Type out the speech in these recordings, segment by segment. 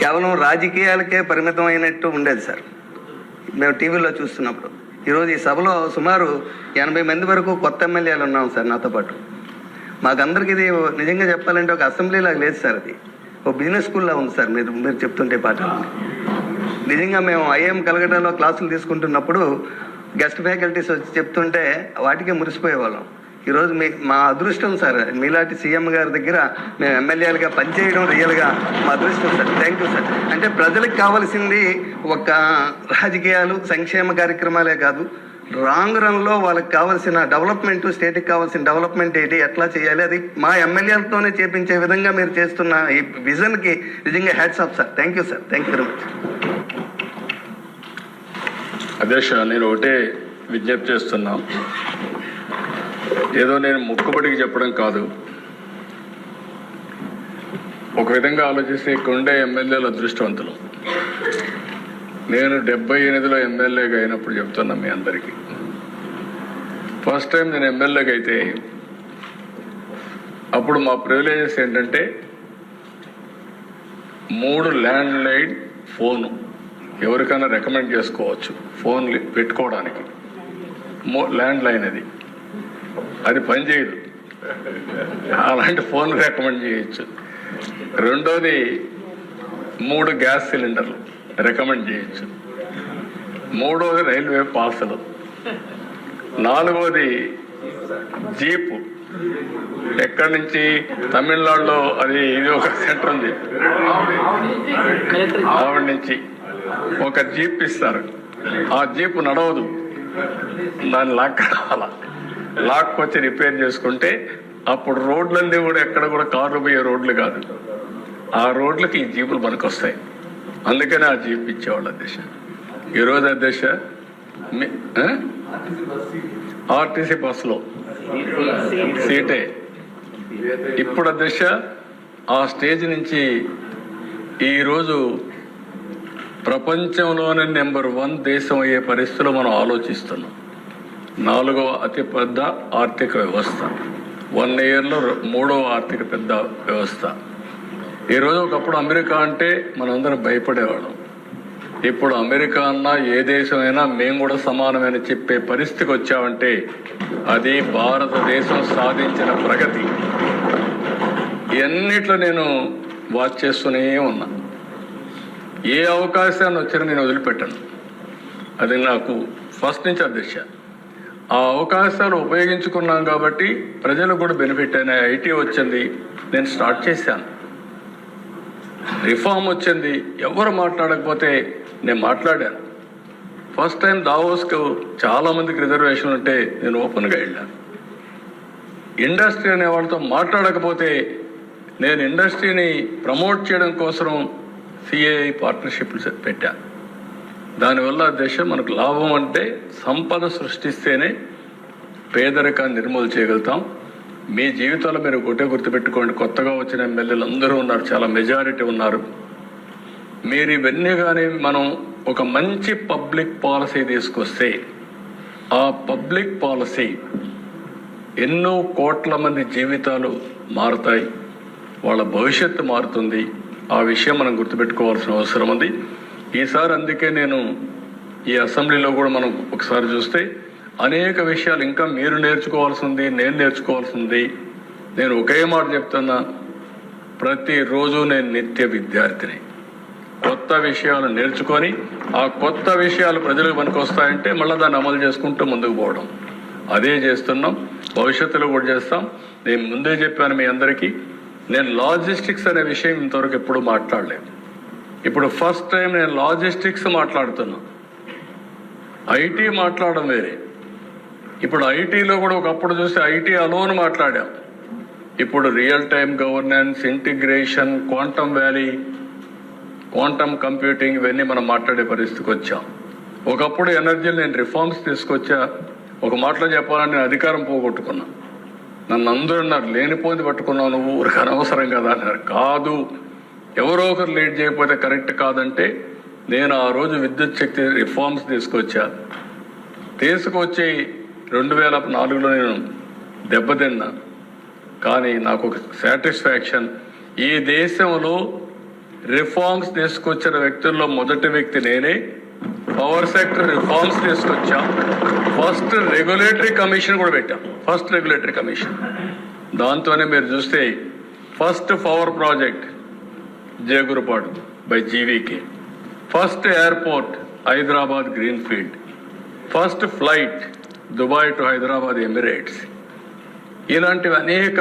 కేవలం రాజకీయాలకే పరిమితం అయినట్టు ఉండేది సార్. మేము టీవీలో చూస్తున్నప్పుడు. ఈరోజు ఈ సభలో సుమారు ఎనభై మంది వరకు కొత్త ఎమ్మెల్యేలు ఉన్నాం సార్ నాతో పాటు. మాకందరికి ఇది నిజంగా చెప్పాలంటే ఒక అసెంబ్లీలాగా లేదు సార్ అది. ఒక బిజినెస్ స్కూల్లా ఉంది సార్ మీరు మీరు చెప్తుంటే పాటలు నిజంగా మేము ఐఎం కలగటంలో క్లాసులు తీసుకుంటున్నప్పుడు గెస్ట్ ఫ్యాకల్టీస్ వచ్చి చెప్తుంటే వాటికే మురిసిపోయేవాళ్ళం. ఈరోజు మీ మా అదృష్టం సార్ మీలాంటి సీఎం గారి దగ్గర మేము ఎమ్మెల్యేలుగా పనిచేయడం రియల్గా మా అదృష్టం సార్. Thank you sir. అంటే ప్రజలకు కావాల్సింది ఒక రాజకీయాలు సంక్షేమ కార్యక్రమాలే కాదు. రాంగ్ రన్లో వాళ్ళకి కావాల్సిన డెవలప్మెంట్ స్టేట్కి కావాల్సిన డెవలప్మెంట్ ఏంటి ఎట్లా చేయాలి అది మా ఎమ్మెల్యేలతోనే చేపించే విధంగా మీరు చేస్తున్న ఈ విజన్కి నిజంగా hats off sir. Thank you sir. Thank you very much అధ్యక్ష నేను ఒకటే విజ్ఞప్తి చేస్తున్నాం. ఏదో నేను ముక్కుబడికి చెప్పడం కాదు. ఒక విధంగా ఆలోచిస్తే కొండే ఎమ్మెల్యేలు అదృష్టవంతులు. నేను డెబ్బై ఎనిమిదిలో ఎమ్మెల్యేగా అయినప్పుడు చెప్తున్నా మీ అందరికీ. ఫస్ట్ టైం నేను ఎమ్మెల్యేగా అయితే అప్పుడు మా ప్రివిలేజెస్ ఏంటంటే మూడు ల్యాండ్ లైన్ ఫోను ఎవరికైనా రికమెండ్ చేసుకోవచ్చు ఫోన్ పెట్టుకోవడానికి. ల్యాండ్ లైన్ అది. అది పనిచేయదు అలాంటి ఫోన్ రికమెండ్ చేయొచ్చు. రెండోది మూడు గ్యాస్ సిలిండర్లు రికమెండ్ చేయొచ్చు. మూడోది రైల్వే పాసులు నాలుగోది జీపు. ఎక్కడి నుంచి? తమిళనాడులో అది ఇది ఒక సెంటర్ ఉంది. ఆవిడ నుంచి. ఒక జీప్ ఇస్తారు. ఆ జీప్ నడవదు. దాన్ని లాక్ లాక్ వచ్చి రిపేర్ చేసుకుంటే అప్పుడు రోడ్లన్నీ కూడా ఎక్కడ కూడా కార్లు పోయే రోడ్లు కాదు. ఆ రోడ్లకి ఈ జీపులు పనికొస్తాయి అందుకనే ఆ జీప్ ఇచ్చేవాళ్ళు అధ్యక్ష ఈరోజు అధ్యక్ష ఆ? ఆర్టీసీ బస్సులో. సీటే. ఇప్పుడు అధ్యక్ష ఆ స్టేజ్ నుంచి ఈరోజు ప్రపంచంలోనే నెంబర్ వన్ దేశం అయ్యే పరిస్థితిలో మనం ఆలోచిస్తున్నాం. నాలుగవ అతిపెద్ద ఆర్థిక వ్యవస్థ. వన్ ఇయర్లో మూడవ ఆర్థిక పెద్ద వ్యవస్థ. ఈరోజు ఒకప్పుడు అమెరికా అంటే మనందరం భయపడేవాళ్ళం. ఇప్పుడు అమెరికా అన్నా ఏ దేశమైనా మేము కూడా సమానమైన చెప్పే పరిస్థితికి వచ్చామంటే అది భారతదేశం సాధించిన ప్రగతి. ఇవన్నిట్లో నేను వాచ్ చేస్తూనే ఉన్నా. ఏ అవకాశాన్ని వచ్చినా నేను వదిలిపెట్టాను. అది నాకు ఫస్ట్ నుంచి అధ్యక్ష ఆ అవకాశాలు ఉపయోగించుకున్నాం కాబట్టి ప్రజలకు కూడా బెనిఫిట్ అయిన ఐటీ వచ్చింది. నేను స్టార్ట్ చేశాను. రిఫార్మ్ వచ్చింది. ఎవరు మాట్లాడకపోతే నేను మాట్లాడాను. ఫస్ట్ టైం దావోస్కు చాలా మందికి రిజర్వేషన్ ఉంటే నేను ఓపెన్గా వెళ్ళాను. ఇండస్ట్రీ అనే వాళ్ళతో మాట్లాడకపోతే నేను ఇండస్ట్రీని ప్రమోట్ చేయడం కోసం సిఏఐ పార్ట్నర్షిప్లు పెట్టాను దానివల్ల దశ మనకు లాభం అంటే సంపద సృష్టిస్తేనే పేదరికాన్ని నిర్మూలన చేయగలుగుతాం. మీ జీవితంలో మీరు ఒకటే గుర్తుపెట్టుకోండి. కొత్తగా వచ్చిన ఎమ్మెల్యేలు అందరూ ఉన్నారు. చాలా మెజారిటీ ఉన్నారు. మీరు ఇవన్నీ కానీ మనం ఒక మంచి పబ్లిక్ పాలసీ తీసుకొస్తే ఆ పబ్లిక్ పాలసీ ఎన్నో కోట్ల మంది జీవితాలు మారుతాయి. వాళ్ళ భవిష్యత్తు మారుతుంది. ఆ విషయం మనం గుర్తుపెట్టుకోవాల్సిన అవసరం ఉంది. ఈసారి అందుకే నేను ఈ అసెంబ్లీలో కూడా మనం ఒకసారి చూస్తే అనేక విషయాలు ఇంకా మీరు నేర్చుకోవాల్సింది నేను నేర్చుకోవాల్సి ఉంది నేను ఒకే మాట చెప్తున్నా ప్రతిరోజు నేను నిత్య విద్యార్థిని. కొత్త విషయాలు నేర్చుకొని ఆ కొత్త విషయాలు ప్రజలకు పనికొస్తాయంటే మళ్ళీ దాన్ని అమలు చేసుకుంటూ ముందుకు పోవడం. అదే చేస్తున్నాం భవిష్యత్తులో కూడా చేస్తాం. నేను ముందే చెప్పాను మీ అందరికీ నేను లాజిస్టిక్స్ అనే విషయం ఇంతవరకు ఎప్పుడు మాట్లాడలేదు. ఇప్పుడు ఫస్ట్ టైం నేను లాజిస్టిక్స్ మాట్లాడుతున్నా. ఐటీ మాట్లాడడం వేరే. ఇప్పుడు ఐటీలో కూడా ఒకప్పుడు చూస్తే ఐటీ అలోన్ మాట్లాడాం. ఇప్పుడు real time governance integration quantum valley quantum computing ఇవన్నీ మనం మాట్లాడే పరిస్థితికి వచ్చాం. ఒకప్పుడు ఎనర్జీని నేను రిఫార్మ్స్ తీసుకొచ్చా. ఒక మాటలో చెప్పాలని నేను అధికారం పోగొట్టుకున్నా. నన్ను అందరూ అన్నారు లేనిపోయింది పట్టుకున్నావు నువ్వు ఊరికి అనవసరం కదా అన్నారు. కాదు. ఎవరో ఒకరు లీడ్ చేయకపోతే కరెక్ట్ కాదంటే నేను ఆ రోజు విద్యుత్ శక్తి రిఫార్మ్స్ తీసుకొచ్చా. తీసుకొచ్చి రెండు వేల నాలుగులో నేను దెబ్బతిన్నా. కానీ నాకు ఒక సాటిస్ఫాక్షన్ ఈ దేశంలో రిఫార్మ్స్ తీసుకొచ్చిన వ్యక్తుల్లో మొదటి వ్యక్తి నేనే. పవర్ సెక్టర్ రిఫార్మ్స్ తీసుకొచ్చాం. ఫస్ట్ రెగ్యులేటరీ కమిషన్ కూడా పెట్టాం. ఫస్ట్ రెగ్యులేటరీ కమిషన్ దాంతోనే మీరు చూస్తే first power project Jegurupadu by GVK. First airport Hyderabad greenfield. First flight Dubai to Hyderabad Emirates. ఇలాంటివి అనేక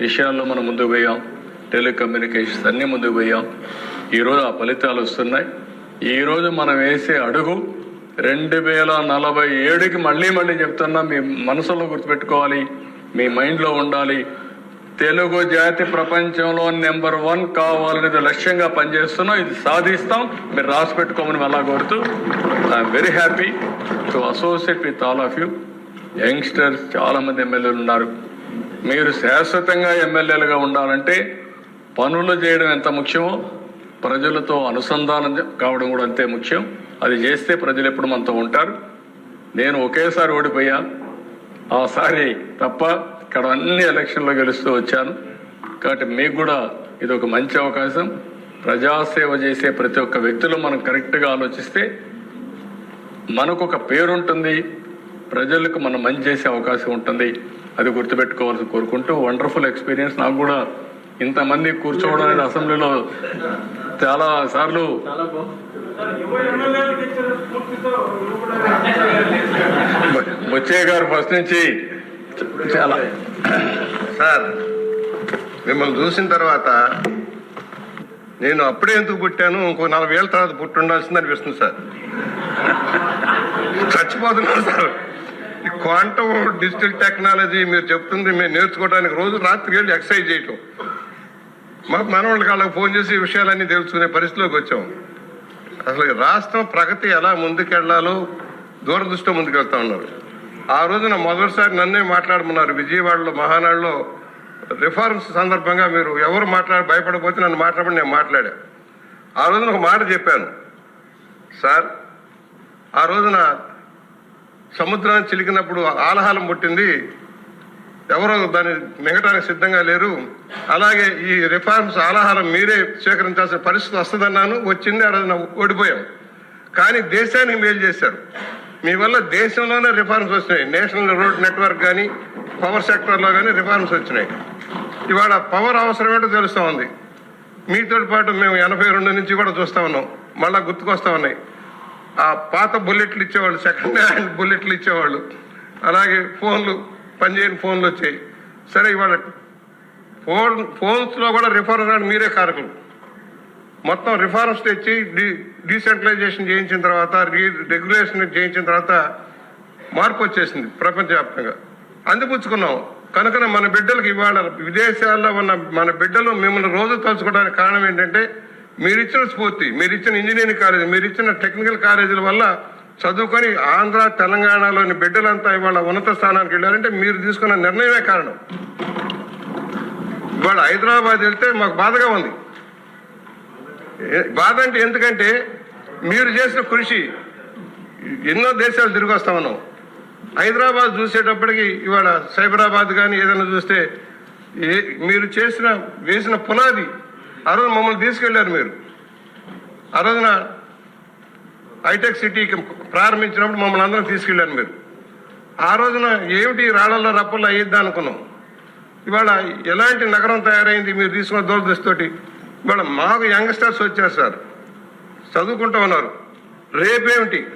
విషయాల్లో మనం ముందుకు పోయాం. టెలికమ్యూనికేషన్స్ అన్నీ ముందుకు పోయాం. ఈరోజు ఆ ఫలితాలు వస్తున్నాయి. ఈరోజు మనం వేసే అడుగు రెండు వేల నలభై ఏడుకి మళ్ళీ మళ్ళీ చెప్తున్నా మీ మనసులో గుర్తుపెట్టుకోవాలి మీ మైండ్లో ఉండాలి తెలుగు జాతి ప్రపంచంలో నెంబర్ వన్ కావాలనేది లక్ష్యంగా పనిచేస్తున్నాం. ఇది సాధిస్తాం. మీరు రాసి పెట్టుకోమని అలా కోరుతూ I'm very happy to associate with all of you youngsters చాలా మంది ఎమ్మెల్యేలు ఉన్నారు. మీరు శాశ్వతంగా ఎమ్మెల్యేలుగా ఉండాలంటే పనులు చేయడం ఎంత ముఖ్యమో ప్రజలతో అనుసంధానం కావడం కూడా అంతే ముఖ్యం. అది చేస్తే ప్రజలు ఎప్పుడు మనతో ఉంటారు. నేను ఒకేసారి ఓడిపోయా? ఆసారి తప్ప ఇక్కడ అన్ని ఎలక్షన్లో గెలుస్తూ వచ్చాను. కాబట్టి మీకు కూడా ఇది ఒక మంచి అవకాశం. ప్రజాసేవ చేసే ప్రతి ఒక్క వ్యక్తిలో మనం కరెక్ట్గా ఆలోచిస్తే మనకు ఒక పేరుంటుంది. ప్రజలకు మనం మంచి చేసే అవకాశం ఉంటుంది. అది గుర్తుపెట్టుకోవాల్సి కోరుకుంటూ వండర్ఫుల్ ఎక్స్పీరియన్స్. నాకు కూడా ఇంతమంది కూర్చోవడం అనేది అసెంబ్లీలో చాలా సార్లు బుచ్చయ్య గారు ఫస్ట్ నుంచి చాలా. సార్ మిమ్మల్ని చూసిన తర్వాత నేను అప్పుడే ఎందుకు పుట్టాను? ఇంకో నలభై ఏళ్ళ తర్వాత పుట్టి ఉండాల్సింది అనిపిస్తుంది సార్. చచ్చిపోతున్నాను సార్. ఈ క్వాంటమ్ డిజిటల్ టెక్నాలజీ మీరు చెప్తుంది మేము నేర్చుకోవడానికి రోజు రాత్రి వెళ్ళి ఎక్సర్సైజ్ చేయటం. మా మనవాళ్ళకి వాళ్ళకి ఫోన్ చేసి ఈ విషయాలన్నీ తెలుసుకునే పరిస్థితిలోకి వచ్చాం. అసలు రాష్ట్రం ప్రగతి ఎలా ముందుకెళ్ళాలో దూరదృష్టితో ముందుకెళ్తా ఉన్నారు. ఆ రోజున మొదటిసారి నన్నే మాట్లాడమన్నారు. విజయవాడలో మహానాడులో రిఫార్మ్స్ సందర్భంగా మీరు ఎవరు మాట్లాడి భయపడకపోతే నన్ను మాట్లాడమని నేను మాట్లాడా. ఆ రోజున ఒక మాట చెప్పాను. సార్ ఆ రోజున సముద్రాన్ని చిలికినప్పుడు ఆలహాలం పుట్టింది. ఎవరో దాన్ని మిగటానికి సిద్ధంగా లేరు. అలాగే ఈ రిఫార్మ్స్ ఆలహారం మీరే స్వీకరించాల్సిన పరిస్థితి వస్తుందన్నాను. వచ్చింది ఆ రోజున ఓడిపోయాం. కానీ దేశానికి మేలు చేశారు. మీ వల్ల దేశంలోనే రిఫార్మ్స్ వచ్చినాయి. నేషనల్ రోడ్ నెట్వర్క్ కానీ పవర్ సెక్టర్లో కానీ రిఫార్మ్స్ వచ్చినాయి. ఇవాళ పవర్ అవసరం ఏంటో తెలుస్తూ ఉంది. మీతో పాటు మేము ఎనభై రెండు నుంచి కూడా చూస్తా ఉన్నాం. మళ్ళీ గుర్తుకొస్తూ ఉన్నాయి. ఆ పాత బుల్లెట్లు ఇచ్చేవాళ్ళు సెకండ్ హ్యాండ్ బుల్లెట్లు ఇచ్చేవాళ్ళు. అలాగే ఫోన్లు పనిచేయని ఫోన్లు వచ్చాయి. సరే ఇవాళ ఫోన్ ఫోన్స్లో కూడా రిఫార్మ్ మీరే కారకులు. మొత్తం రిఫార్మ్స్ తెచ్చి డి డీసెంట్రలైజేషన్ చేయించిన తర్వాత రెగ్యులేషన్ చేయించిన తర్వాత మార్పు వచ్చేసింది ప్రపంచవ్యాప్తంగా. అందిపుచ్చుకున్నాం కనుక మన బిడ్డలకు ఇవాళ విదేశాల్లో ఉన్న మన బిడ్డలు మిమ్మల్ని రోజు తలుచుకోవడానికి కారణం ఏంటంటే మీరు ఇచ్చిన స్ఫూర్తి మీరు ఇచ్చిన ఇంజనీరింగ్ కాలేజ్ మీరు ఇచ్చిన టెక్నికల్ కాలేజీల వల్ల చదువుకొని ఆంధ్ర తెలంగాణలోని బిడ్డలంతా ఇవాళ ఉన్నత స్థానానికి వెళ్ళారంటే మీరు తీసుకున్న నిర్ణయమే కారణం. ఇవాళ హైదరాబాద్ వెళ్తే మాకు బాధగా ఉంది. బాధ అంటే ఎందుకంటే మీరు చేసిన కృషి ఎన్నో దేశాలు తిరిగి వస్తా ఉన్నాం. హైదరాబాద్ చూసేటప్పటికి ఇవాళ సైబరాబాద్ కానీ ఏదైనా చూస్తే ఏ మీరు చేసిన వేసిన పునాది ఆ రోజు మమ్మల్ని తీసుకెళ్ళారు మీరు. ఆ రోజున హైటెక్ సిటీకి ప్రారంభించినప్పుడు మమ్మల్ని అందరం తీసుకెళ్ళారు మీరు. ఆ రోజున ఏమిటి రాళ్ళలో రప్పల్లో అయ్యిద్దా అనుకున్నాం. ఇవాళ ఎలాంటి నగరం తయారైంది మీరు తీసుకున్న దూరదృష్టితోటి ఇవాళ మాకు యంగ్స్టర్స్ వచ్చారు సార్. చదువుకుంటూ ఉన్నారు. రేపేమిటి?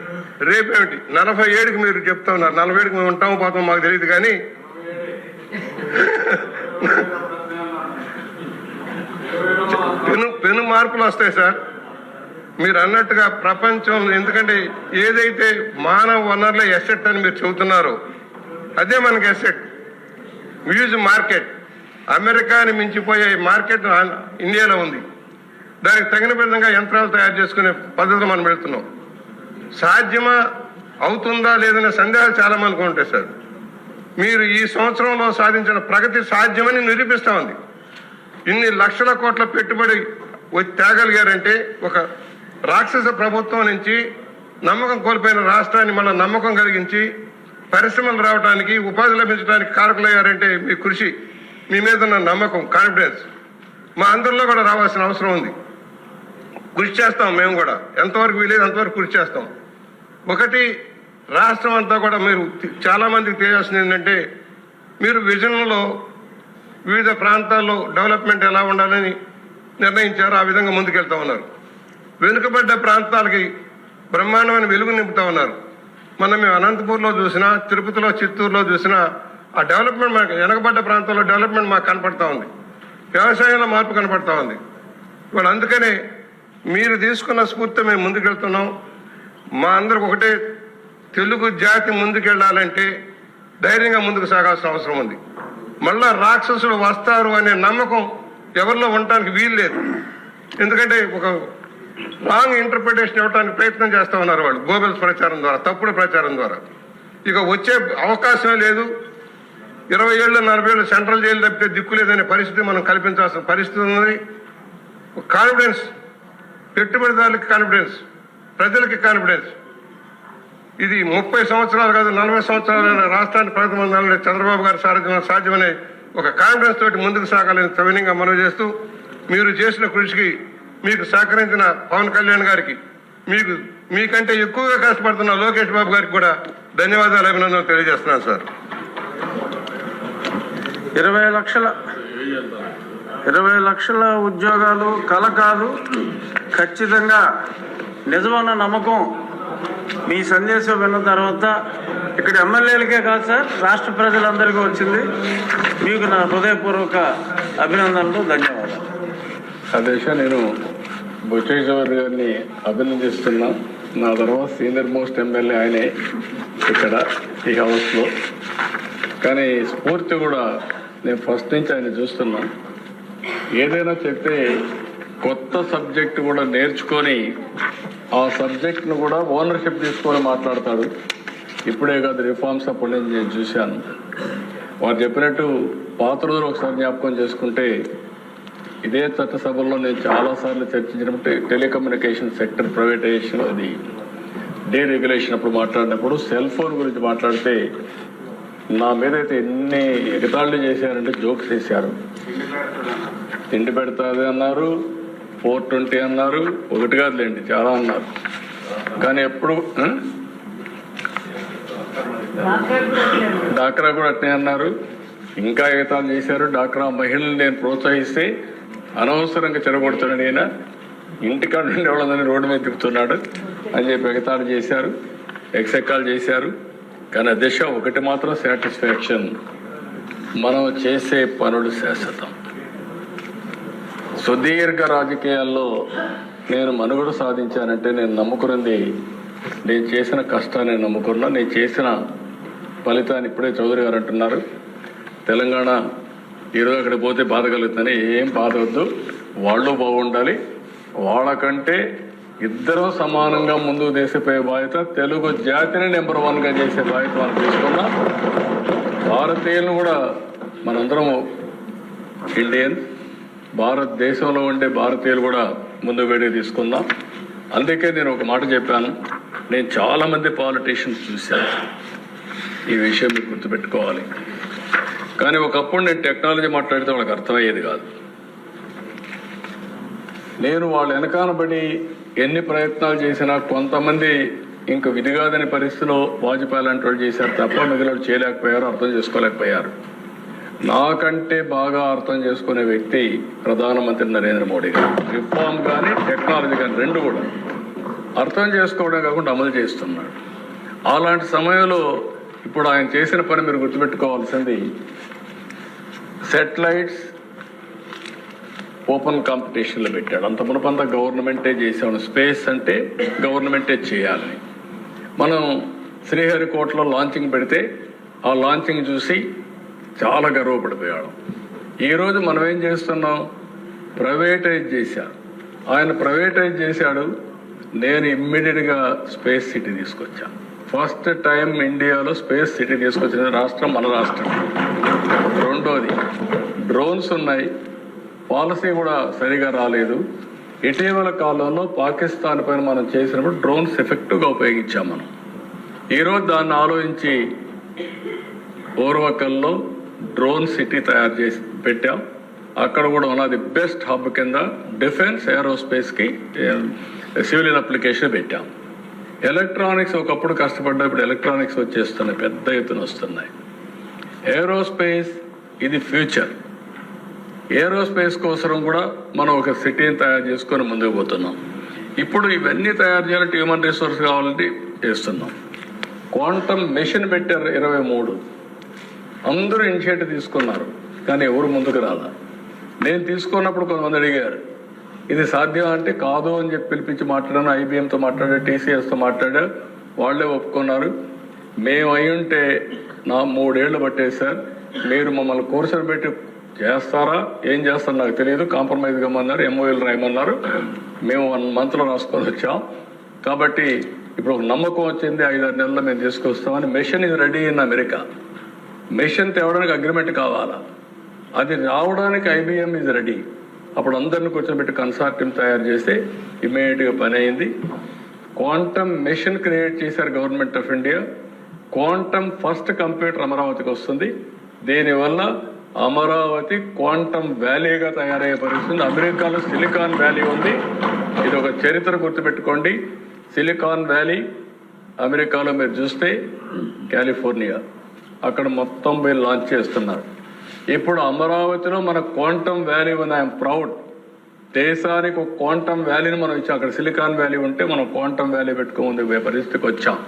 రేపేమిటి? నలభై ఏడుకి మీరు చెప్తా ఉన్నారు. నలభై ఏడుకి మేము ఉంటాము పోతాం మాకు తెలియదు కానీ. పెను పెను మార్పులు వస్తాయి సార్. మీరు అన్నట్టుగా ప్రపంచం ఎందుకంటే ఏదైతే మానవ వనరుల ఎసెట్ అని మీరు చెబుతున్నారో అదే మనకి ఎసెట్. మ్యూజ్ మార్కెట్. అమెరికాని మించిపోయే మార్కెట్ ఇండియాలో ఉంది. దానికి తగిన విధంగా యంత్రాలు తయారు చేసుకునే పద్ధతులు మనం పెడుతున్నాం సాధ్యమా అవుతుందా లేదనే సందేహాలు చాలా మందికి ఉంటాయి సార్. మీరు ఈ సంవత్సరంలో సాధించిన ప్రగతి సాధ్యమని నిరూపిస్తా ఉంది. ఇన్ని లక్షల కోట్ల పెట్టుబడి తేగలిగారంటే ఒక రాక్షస ప్రభుత్వం నుంచి నమ్మకం కోల్పోయిన రాష్ట్రాన్ని మళ్ళీ నమ్మకం కలిగించి పరిశ్రమలు రావడానికి ఉపాధి లభించడానికి కారకులయ్యారంటే మీ కృషి. మీ మీద ఉన్న నమ్మకం కాన్ఫిడెన్స్ మా అందరిలో కూడా రావాల్సిన అవసరం ఉంది. కృషి చేస్తాం మేము కూడా. ఎంతవరకు వీలేదు అంతవరకు కృషి చేస్తాం. ఒకటి రాష్ట్రం అంతా కూడా మీరు చాలామందికి తెలియాల్సింది ఏంటంటే మీరు విజన్లో వివిధ ప్రాంతాల్లో డెవలప్మెంట్ ఎలా ఉండాలని నిర్ణయించారు ఆ విధంగా ముందుకెళ్తా ఉన్నారు. వెనుకబడ్డ ప్రాంతాలకి బ్రహ్మాండమైన వెలుగు నింపుతా ఉన్నారు. మనం మేము అనంతపూర్లో చూసినా తిరుపతిలో చిత్తూరులో చూసినా ఆ డెవలప్మెంట్ మనకు వెనకబడ్డ ప్రాంతాల్లో డెవలప్మెంట్ మాకు కనపడతా ఉంది. వ్యవసాయంలో మార్పు కనపడతా ఉంది. ఇవాళ అందుకనే మీరు తీసుకున్న స్ఫూర్తి మేము ముందుకెళ్తున్నాం. మా అందరికి ఒకటే తెలుగు జాతి ముందుకెళ్ళాలంటే ధైర్యంగా ముందుకు సాగాల్సిన అవసరం ఉంది. మళ్ళా రాక్షసులు వస్తారు అనే నమ్మకం ఎవరిలో ఉండటానికి వీలు లేదు. ఎందుకంటే ఒక రాంగ్ ఇంటర్ప్రిటేషన్ ఇవ్వడానికి ప్రయత్నం చేస్తూ ఉన్నారు వాళ్ళు. గోబెల్స్ ప్రచారం ద్వారా తప్పుడు ప్రచారం ద్వారా. ఇక వచ్చే అవకాశమే లేదు. ఇరవై ఏళ్ళు నలభై ఏళ్ళు సెంట్రల్ జైలు తప్పితే దిక్కు లేదనే పరిస్థితి మనం కల్పించాల్సిన పరిస్థితి ఉంది కాన్ఫిడెన్స్ పెట్టుబడిదారులకి కాన్ఫిడెన్స్ ప్రజలకి కాన్ఫిడెన్స్ ఇది ముప్పై సంవత్సరాలు కాదు నలభై సంవత్సరాల రాష్ట్రానికి ప్రగతిమందాలని చంద్రబాబు గారి సాధ్యం సాధ్యమనే ఒక కాన్ఫిడెన్స్ తోటి ముందుకు సాగాలని సవినీయంగా మనవి చేస్తూ మీరు చేసిన కృషికి మీకు సహకరించిన పవన్ కళ్యాణ్ గారికి మీకు మీకంటే ఎక్కువగా కష్టపడుతున్న లోకేష్ బాబు గారికి కూడా ధన్యవాదాలు అభినందనలు తెలియజేస్తున్నాను సార్. ఇరవై లక్షల ఇరవై లక్షల ఉద్యోగాలు కల కాదు. ఖచ్చితంగా నిజమన్న నమ్మకం మీ సందేశం విన్న తర్వాత ఇక్కడ ఎమ్మెల్యేలకే కాదు సార్ రాష్ట్ర ప్రజలందరికీ వచ్చింది. మీకు నా హృదయపూర్వక అభినందనలు ధన్యవాదాలు. అదేష నేను బుచ్చయ్య చౌదరి గారిని అభినందిస్తున్నా. నా తర్వాత సీనియర్ మోస్ట్ ఎమ్మెల్యే ఆయనే ఇక్కడ ఈ హౌస్లో. కానీ స్ఫూర్తి కూడా నేను ఫస్ట్ నుంచి ఆయన చూస్తున్నా. ఏదైనా చెప్తే కొత్త సబ్జెక్ట్ కూడా నేర్చుకొని ఆ సబ్జెక్ట్ను కూడా ఓనర్షిప్ తీసుకొని మాట్లాడతాడు. ఇప్పుడే కాదు రిఫార్మ్స్ అప్పటి నుంచి నేను చూశాను. వారు చెప్పినట్టు పాత రోజులు ఒకసారి జ్ఞాపకం చేసుకుంటే ఇదే చట్టసభలో నేను చాలాసార్లు చర్చించినప్పుడు టెలికమ్యూనికేషన్ సెక్టర్ ప్రైవేటైజేషన్ అది. డే రెగ్యులేషన్ అప్పుడు మాట్లాడినప్పుడు సెల్ ఫోన్ గురించి మాట్లాడితే నా మీద అయితే ఎన్ని ఎగతాళిలు చేశారంటే జోక్స్ చేశారు తిండి పెడతాది అన్నారు ఫోర్ ట్వంటీ అన్నారు ఒకటి కాదులేండి చాలా అన్నారు. కానీ ఎప్పుడు డాక్రా కూడా అట్నే అన్నారు. ఇంకా ఎగతాళి చేశారు. డాక్రా మహిళలు నేను ప్రోత్సహిస్తే అనవసరంగా చెరగొడుతున్నాడు ఈయన ఇంటికాడ నుండి వాళ్ళందరినీ రోడ్డు మీద తిప్పుతున్నాడు అని చెప్పి ఎగతాళి చేశారు ఎక్సెక్కాలు చేశారు. కానీ దిశ ఒకటి మాత్రం సాటిస్ఫాక్షన్ మనం చేసే పనులు శాశ్వతం. సుదీర్ఘ రాజకీయాల్లో నేను మనుగడ సాధించానంటే నేను నమ్ముకున్నది నేను చేసిన కష్టాన్ని నమ్ముకున్నా నేను చేసిన ఫలితాన్ని ఇప్పుడే చౌదరి గారు అంటున్నారు. తెలంగాణ ఈరోజు అక్కడ పోతే బాధ కలుగుతుందని ఏం బాధ వద్దు. వాళ్ళు బాగుండాలి. వాళ్ళకంటే ఇద్దరు సమానంగా ముందుకు తీసిపోయే బాధ్యత తెలుగు జాతిని నెంబర్ వన్గా చేసే బాధ్యత మనం తీసుకున్నాం. భారతీయులను కూడా మనందరం ఇండియన్ భారతదేశంలో ఉండే భారతీయులు కూడా ముందు వేడి తీసుకుందాం. అందుకే నేను ఒక మాట చెప్పాను. నేను చాలా మంది పాలిటీషియన్స్ చూశాను. ఈ విషయం మీరు గుర్తుపెట్టుకోవాలి. కానీ ఒకప్పుడు నేను టెక్నాలజీ మాట్లాడితే వాళ్ళకి అర్థమయ్యేది కాదు. నేను వాళ్ళ వెనకాలబడి ఎన్ని ప్రయత్నాలు చేసినా కొంతమంది ఇంక విధి కాదని పరిస్థితిలో వాజ్పేయి లాంటి వాళ్ళు చేశారు తప్ప మిగిలిన చేయలేకపోయారు అర్థం చేసుకోలేకపోయారు. నాకంటే బాగా అర్థం చేసుకునే వ్యక్తి ప్రధానమంత్రి నరేంద్ర మోడీ గారు. రిఫార్మ్ కానీ టెక్నాలజీ కానీ రెండు కూడా. అర్థం చేసుకోవడం కాకుండా అమలు చేస్తున్నాడు అలాంటి సమయంలో ఇప్పుడు ఆయన చేసిన పని మీరు గుర్తుపెట్టుకోవాల్సింది సెటిలైట్స్ ఓపెన్ కాంపిటీషన్లో పెట్టాడు. అంత మునపంతా గవర్నమెంటే చేసాము స్పేస్ అంటే గవర్నమెంటే చేయాలని మనం శ్రీహరికోటలో లాంచింగ్ పెడితే ఆ లాంచింగ్ చూసి చాలా గర్వపడిపోయాడు ఈరోజు మనం ఏం చేస్తున్నాం? ప్రైవేటైజ్ చేశారు ఆయన ప్రైవేటైజ్ చేశాడు. నేను ఇమ్మీడియట్గా స్పేస్ సిటీ తీసుకొచ్చాను ఫస్ట్ టైం ఇండియాలో స్పేస్ సిటీ తీసుకొచ్చిన రాష్ట్రం మన రాష్ట్రం. రెండోది డ్రోన్స్ ఉన్నాయి. పాలసీ కూడా సరిగా రాలేదు. ఇటీవల కాలంలో పాకిస్తాన్ పైన మనం చేసినప్పుడు డ్రోన్స్ ఎఫెక్టివ్గా ఉపయోగించాం మనం. ఈరోజు దాన్ని ఆలోచించి ఓర్వకల్లో డ్రోన్ సిటీ తయారు చేసి పెట్టాం. అక్కడ కూడా ఉన్నది బెస్ట్ హబ్ కింద డిఫెన్స్ ఏరోస్పేస్కి సివిలియన్ అప్లికేషన్ పెట్టాం. ఎలక్ట్రానిక్స్ ఒకప్పుడు కష్టపడ్డా ఇప్పుడు ఎలక్ట్రానిక్స్ వచ్చేస్తున్నాయి పెద్ద ఎత్తున వస్తున్నాయి. ఏరోస్పేస్ ఇది ఫ్యూచర్ ఏరోస్పేస్ కోసం కూడా మనం ఒక సిటీని తయారు చేసుకొని ముందుకు పోతున్నాం. ఇప్పుడు ఇవన్నీ తయారు చేయాలంటే హ్యూమన్ రిసోర్స్ కావాలంటే చేస్తున్నాం. క్వాంటమ్ మెషిన్ పెట్టారు ఇరవై మూడు. అందరూ ఇనిషియేటివ్ తీసుకున్నారు కానీ ఎవరు ముందుకు రాలా. నేను తీసుకున్నప్పుడు కొంతమంది అడిగారు ఇది సాధ్యం అంటే కాదు అని చెప్పి పిలిపించి మాట్లాడాను ఐబీఎంతో మాట్లాడా టీసీఎస్తో మాట్లాడా వాళ్ళే ఒప్పుకున్నారు. మేము అయి ఉంటే నా మూడేళ్ళు పట్టేది సార్ మీరు మమ్మల్ని కోర్సులు పెట్టి చేస్తారా? ఏం చేస్తారో నాకు తెలియదు. కాంప్రమైజ్ కమ్మన్నారు ఎంఓఎల్ రాయమన్నారు. మేము వన్ మంత్లో రాసుకొని వచ్చాం. కాబట్టి ఇప్పుడు ఒక నమ్మకం వచ్చింది. ఐదారు నెలల్లో మేము తీసుకొస్తామని. మెషిన్ ఇది రెడీ ఇన్ అమెరికా మెషిన్ తేవడానికి అగ్రిమెంట్ కావాలా? అది రావడానికి ఐబిఎం ఇది రెడీ అప్పుడు అందరిని కూర్చోబెట్టి కన్సార్టియం తయారు చేస్తే ఇమీడియట్గా పని అయింది. క్వాంటమ్ మెషిన్ క్రియేట్ చేశారు government of India quantum first computer అమరావతికి వస్తుంది. దీనివల్ల? అమరావతి క్వాంటమ్ వ్యాలీగా తయారయ్యే పరిస్థితి అమెరికాలో సిలికాన్ వ్యాలీ ఉంది. ఇది ఒక చరిత్ర గుర్తుపెట్టుకోండి. సిలికాన్ వ్యాలీ అమెరికాలో మీరు చూస్తే కాలిఫోర్నియా. అక్కడ మొత్తం పోయి లాంచ్ చేస్తున్నారు. ఇప్పుడు అమరావతిలో మన క్వాంటమ్ వ్యాలీ ఉంది. ఐఎమ్ ప్రౌడ్ దేశానికి ఒక క్వాంటమ్ వ్యాలీని మనం ఇచ్చాం. అక్కడ సిలికాన్ వ్యాలీ ఉంటే మనం క్వాంటమ్ వ్యాలీ పెట్టుకోముందు పరిస్థితికి వచ్చాం.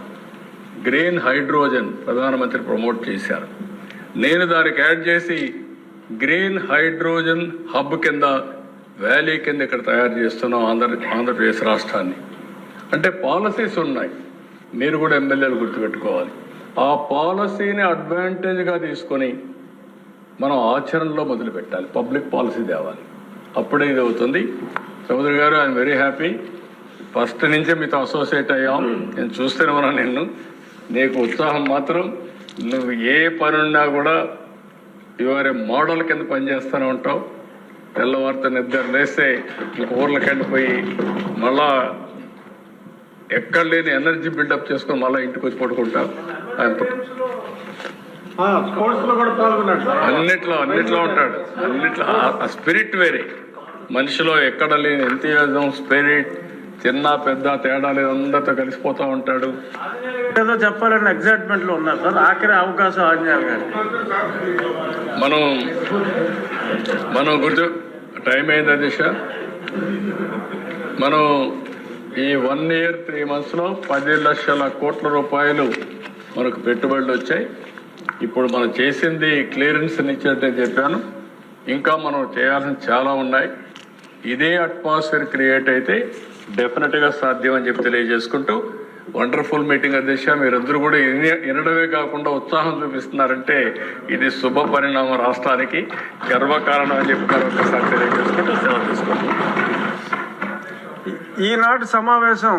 గ్రీన్ హైడ్రోజన్ ప్రధానమంత్రి ప్రమోట్ చేశారు. నేను దానికి యాడ్ చేసి గ్రీన్ హైడ్రోజన్ హబ్ కింద వ్యాలీ కింద ఇక్కడ తయారు చేస్తున్నాం ఆంధ్ర ఆంధ్రప్రదేశ్ రాష్ట్రాన్ని. అంటే పాలసీస్ ఉన్నాయి. మీరు కూడా ఎమ్మెల్యేలు గుర్తుపెట్టుకోవాలి. ఆ పాలసీని అడ్వాంటేజ్గా తీసుకొని మనం ఆచరణలో మొదలు పెట్టాలి. పబ్లిక్ పాలసీ తేవాలి. అప్పుడే ఇది అవుతుంది. చౌదరి గారు ఐఎమ్ వెరీ హ్యాపీ ఫస్ట్ నుంచే మీతో అసోసియేట్ అయ్యాం. నేను చూస్తేనే ఉన్నాను నిన్ను. నీకు ఉత్సాహం మాత్రం నువ్వు ఏ పని ఉన్నా కూడా ఇవారే మోడల్ కింద పనిచేస్తూనే ఉంటావు. తెల్లవారితో నిద్ర లేస్తే ఇంక ఊర్లకి వెళ్ళిపోయి మళ్ళా ఎక్కడ లేని ఎనర్జీ బిల్డప్ చేసుకొని మళ్ళీ ఇంటికి వచ్చి పడుకుంటావు అన్నిట్లో అన్నిట్లో ఉంటాడు. అన్నిట్లో ఆ- స్పిరిట్ వేరే. మనిషిలో ఎక్కడ లేని ఎంతీజం స్పిరిట్ చిన్న పెద్ద తేడా లేదు అందరితో కలిసిపోతూ ఉంటాడు. ఏదో చెప్పాలని ఎగ్జైట్మెంట్లో ఉన్నారు సార్. ఆఖరి అవకాశం ఆంజనేయులు గారు. మనం మనం గుర్తు టైం అయిందా దిశ మనం ఈ వన్ ఇయర్ త్రీ మంత్స్లో పది లక్షల కోట్ల రూపాయలు మనకు పెట్టుబడులు వచ్చాయి. ఇప్పుడు మనం చేసింది క్లియరెన్స్ ఇచ్చినట్టే చెప్పాను. ఇంకా మనం చేయాల్సిన చాలా ఉన్నాయి. ఇదే అట్మాస్ఫియర్ క్రియేట్ అయితే డెఫినెట్గా సాధ్యం అని చెప్పి తెలియజేసుకుంటూ వండర్ఫుల్ మీటింగ్ అధ్యక్ష మీరందరూ కూడా వినడమే కాకుండా ఉత్సాహం చూపిస్తున్నారంటే ఇది శుభ పరిణామం రాష్ట్రానికి. గర్వకారణం అని చెప్పి ఒకసారి తెలియజేసుకుంటూ సెలవు తీసుకుంటాం ఈనాటి సమావేశం